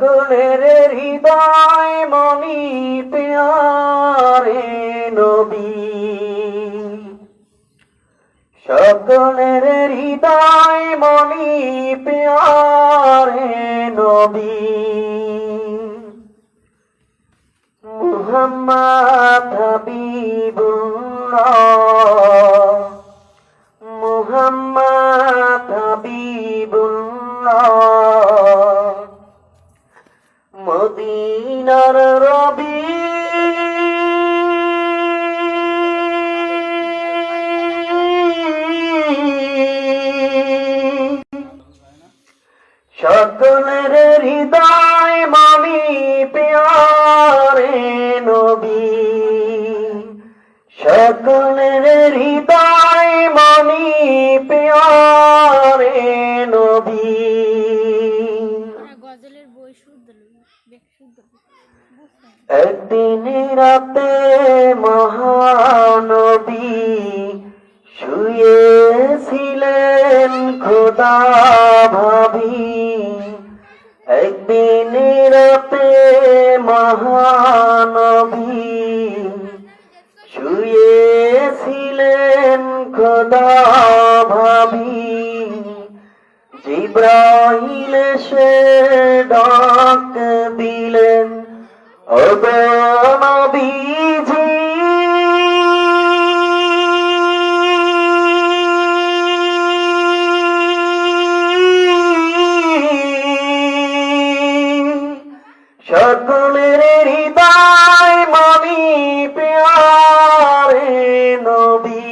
সকলের হৃদয় মনি পেয়ারে নবী। সকলের হৃদয় মনি পেয়ারে নবী। Muhammad Habibullah Muhammad Habibullah. মদিনার রবি। সকলের হৃদয় মামি পেয়ারে নবী। সকলের হৃদয় রাতে মহানবী শুয়েছিলেন খোদা ভাবি। একদিন রাতে মহানবী শুয়েছিলেন খোদা ভাবি। জিব্রাইল সে ডাক দিলেন, ওগো সকলের হৃদয় মামি পেয়ারে নবী।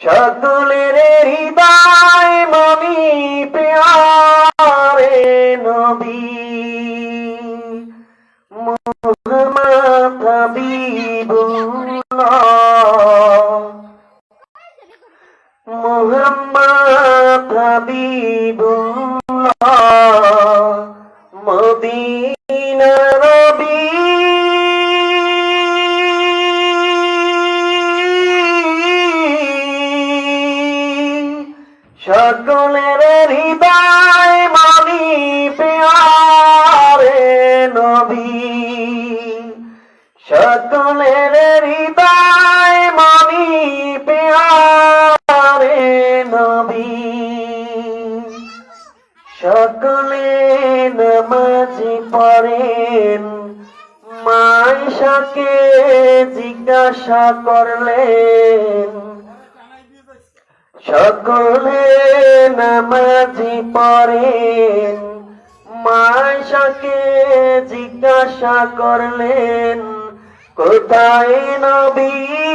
সকলের হৃদয় মামি পেয়ারে নবী। Muhammad Habibullah. Muhammad Habibullah. Medina নবী। সকলের হৃদয় মানি পেয়ারে নবী। সকলের হৃদয় মানি পেয়ারে নবী। সকলে নামাজি পড়েন মাইশাকে জিজ্ঞাসা করলেন সকলে নামাজি পড়েন? মাইশাকে জিজ্ঞাসা করলেন কোথায় নবীজি